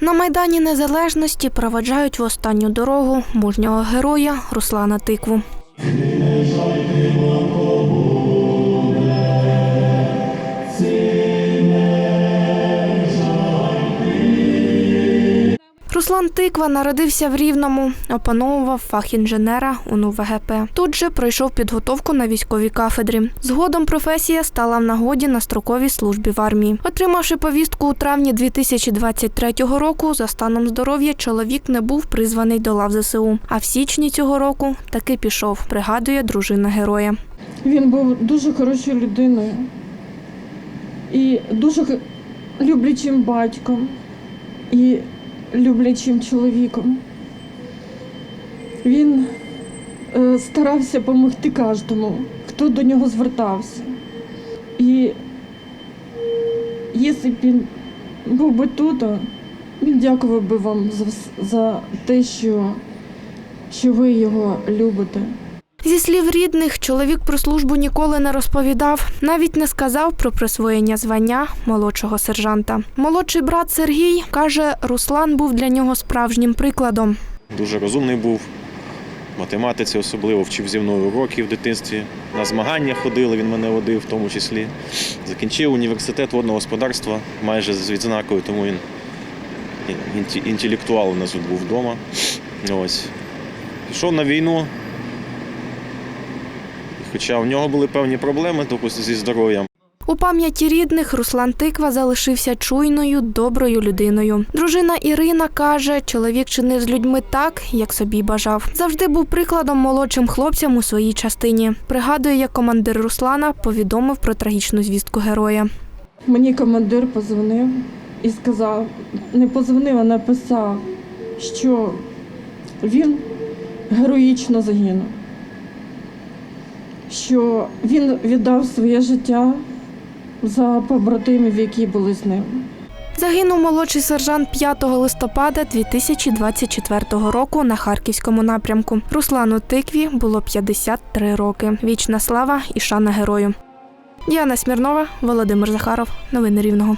На Майдані Незалежності проведжають в останню дорогу мужнього героя Руслана Тикву. Руслан Тиква народився в Рівному, опановував фах інженера УНУ ВГП. Тут же пройшов підготовку на військовій кафедрі. Згодом професія стала в нагоді на строковій службі в армії. Отримавши повістку у травні 2023 року, за станом здоров'я чоловік не був призваний до лав ЗСУ. А в січні цього року таки пішов, пригадує дружина героя. Він був дуже хорошою людиною і дуже люблячим батьком і люблячим чоловіком. Він е, старався допомогти кожному, хто до нього звертався. І якщо б він був би тут, він дякував би вам за, за те, що, що ви його любите. Зі слів рідних, чоловік про службу ніколи не розповідав, навіть не сказав про присвоєння звання молодшого сержанта. Молодший брат Сергій каже, Руслан був для нього справжнім прикладом. Дуже розумний був. Математиці особливо вчив зі мною уроки в дитинстві. На змагання ходили, він мене водив в тому числі. Закінчив університет водного господарства майже з відзнакою, тому він інтелектуал у нас був вдома. Ось. Пішов на війну. Хоча в нього були певні проблеми допустим, зі здоров'ям. У пам'яті рідних Руслан Тиква залишився чуйною, доброю людиною. Дружина Ірина каже, чоловік чинив з людьми так, як собі бажав. Завжди був прикладом молодшим хлопцям у своїй частині. Пригадує, як командир Руслана повідомив про трагічну звістку героя. Мені командир позвонив і сказав, не позвонив, а написав, що він героїчно загинув, що він віддав своє життя за побратимів, які були з ним. Загинув молодший сержант 5 листопада 2024 року на харківському напрямку. Руслану Тикві було 53 роки. Вічна слава і шана герою. Діана Смірнова, Володимир Захаров. Новини Рівного.